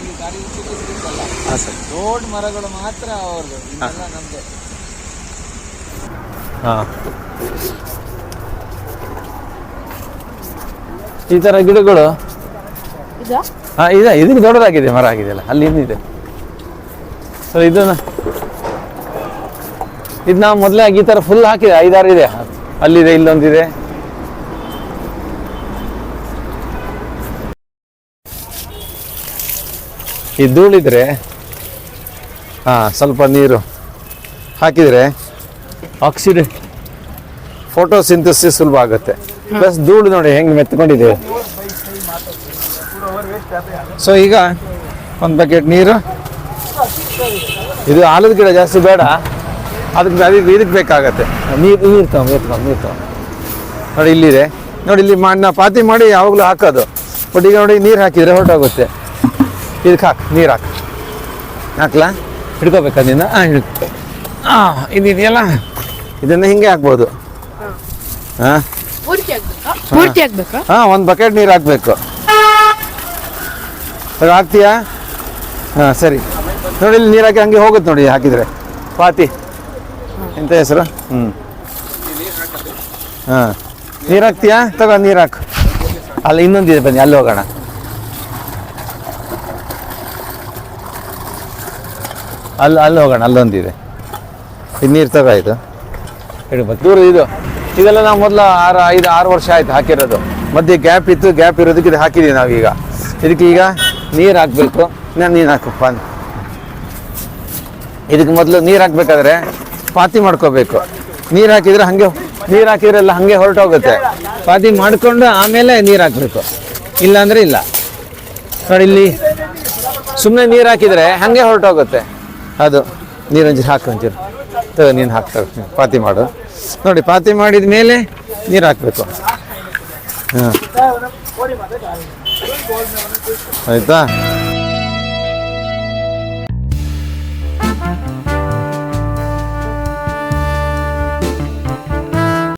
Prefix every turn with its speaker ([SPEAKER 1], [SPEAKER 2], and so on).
[SPEAKER 1] ಈ ಕಾರ್ಯದರ್ಶಿಗಳು ಸಿಗುತ್ತಲ್ಲ
[SPEAKER 2] ಹಾಂ ಸರ್.
[SPEAKER 1] ದೊಡ್ಡ ಮರಗಳು ಮಾತ್ರ ಅವ್ರದ್ದು. ಇದೆಲ್ಲ ನಮ್ದೆ.
[SPEAKER 2] ಹಾಂ. ಈ ಥರ ಗಿಡಗಳು?
[SPEAKER 3] ಇದಾ?
[SPEAKER 2] ಹಾಂ ಇದೆ ಇದಕ್ಕೆ ದೊಡ್ಡದಾಗಿದೆ ಮರ ಆಗಿದೆಯಲ್ಲ ಅಲ್ಲಿ ಇದೆ ಸೊ ಇದನ್ನ. ಇದು ನಾವು ಮೊದಲೇ ಈ ಥರ ಫುಲ್ ಹಾಕಿದೆ ಐದಾರು ಇದೆ. ಅಲ್ಲಿದೆ ಇಲ್ಲೊಂದಿದೆ. ಈ ಧೂಳಿದ್ರೆ, ಹಾಂ, ಸ್ವಲ್ಪ ನೀರು ಹಾಕಿದರೆ ಆಕ್ಸಿಡೆ ಫೋಟೋ ಸಿಂಥಸಿಸ್ ಸುಲಭ ಆಗುತ್ತೆ. ಪ್ಲಸ್ ಧೂಳು ನೋಡಿ ಹೆಂಗೆ ಮೆತ್ಕೊಂಡಿದೆ. ಸೊ ಈಗ ಒಂದು ಬಕೆಟ್ ನೀರು. ಇದು ಆಲದ ಗಿಡ ಜಾಸ್ತಿ ಬೇಡ. ಅದಕ್ಕೆ ಅದಕ್ಕೆ ಇದಕ್ಕೆ ಬೇಕಾಗತ್ತೆ. ನೀರು ನೀರು ತಗೊಂಡು ನೀರು ತಗೊಂಡು ನೀರು ತಗೊಂಡು ನೋಡಿ ಇಲ್ಲಿದೆ. ನೋಡಿ ಇಲ್ಲಿ ಮಾಡಿ ನಾ ಪಾತಿ ಮಾಡಿ ಯಾವಾಗಲೂ ಹಾಕೋದು. ಬಟ್ ಈಗ ನೋಡಿ ನೀರು ಹಾಕಿದರೆ ಹೊರಟೋಗುತ್ತೆ. ಇದಕ್ಕೆ ಹಾಕು ನೀರು ಹಾಕು. ಹಾಕ್ಲಾ? ಹಿಡ್ಕೋಬೇಕು ನೀನು? ಹಾಂ ಹಿಡ್ ಹಾಂ ಇದಿದೆಯಲ್ಲ ಇದನ್ನು ಹಿಂಗೆ ಹಾಕ್ಬೋದು. ಹಾಂ.
[SPEAKER 3] ಪೂರ್ತಿ
[SPEAKER 2] ಹಾಂ ಒಂದು ಬಕೆಟ್ ನೀರು ಹಾಕಬೇಕು. ಹಾಕ್ತೀಯಾ? ಹಾಂ ಸರಿ. ನೋಡಿ ಇಲ್ಲಿ ನೀರು ಹಾಕಿ ಹಂಗೆ ಹೋಗುತ್ತೆ ನೋಡಿ ಹಾಕಿದರೆ. ಪಾತಿ. ಎಂತ ಹೆಸರು? ಹ್ಞೂ ಹಾಂ. ನೀರು ಹಾಕ್ತೀಯಾ? ತಗೋ ನೀರು ಹಾಕು. ಅಲ್ಲಿ ಇನ್ನೊಂದಿದೆ ಬನ್ನಿ ಅಲ್ಲಿ ಹೋಗೋಣ. ಅಲ್ಲಿ ಅಲ್ಲಿ ಹೋಗೋಣ ಅಲ್ಲೊಂದಿದೆ. ಇದು ನೀರು ತಗೋ ಇದು. ಇಡ್ಬೇಕು ದೂರ ಇದು. ಇದೆಲ್ಲ ನಾವು ಮೊದಲು ಆರು ಐದು ಆರು ವರ್ಷ ಆಯ್ತು ಹಾಕಿರೋದು. ಮಧ್ಯೆ ಗ್ಯಾಪ್ ಇತ್ತು ಗ್ಯಾಪ್ ಇರೋದಕ್ಕೆ ಇದು ಹಾಕಿದ್ದೀವಿ ನಾವೀಗ. ಇದಕ್ಕೆ ಈಗ ನೀರು ಹಾಕಬೇಕು. ನಾನು ನೀರು ಹಾಕಪ್ಪ ಅಂತ ಇದಕ್ಕೆ ಮೊದಲು ನೀರು ಹಾಕ್ಬೇಕಾದ್ರೆ ಪಾತಿ ಮಾಡ್ಕೋಬೇಕು. ನೀರು ಹಾಕಿದ್ರೆ ಹಾಗೆ ನೀರು ಹಾಕಿದ್ರೆಲ್ಲ ಹಾಗೆ ಹೊರಟೋಗುತ್ತೆ. ಪಾತಿ ಮಾಡಿಕೊಂಡು ಆಮೇಲೆ ನೀರು ಹಾಕಬೇಕು. ಇಲ್ಲಾಂದರೆ ಇಲ್ಲ. ನೋಡಿ ಇಲ್ಲಿ ಸುಮ್ಮನೆ ನೀರು ಹಾಕಿದರೆ ಹಾಗೆ ಹೊರಟೋಗುತ್ತೆ. ಅದು ನೀರೊಂಚೂರು ಹಾಕು ಅಂತೀರ ತಗೋ, ನೀನು ಹಾಕ್ತಾರೆ ಪಾತಿ ಮಾಡು. ನೋಡಿ, ಪಾತಿ ಮಾಡಿದ ಮೇಲೆ ನೀರು ಹಾಕಬೇಕು. ಹಾಂ. ಆಯಿತಾ?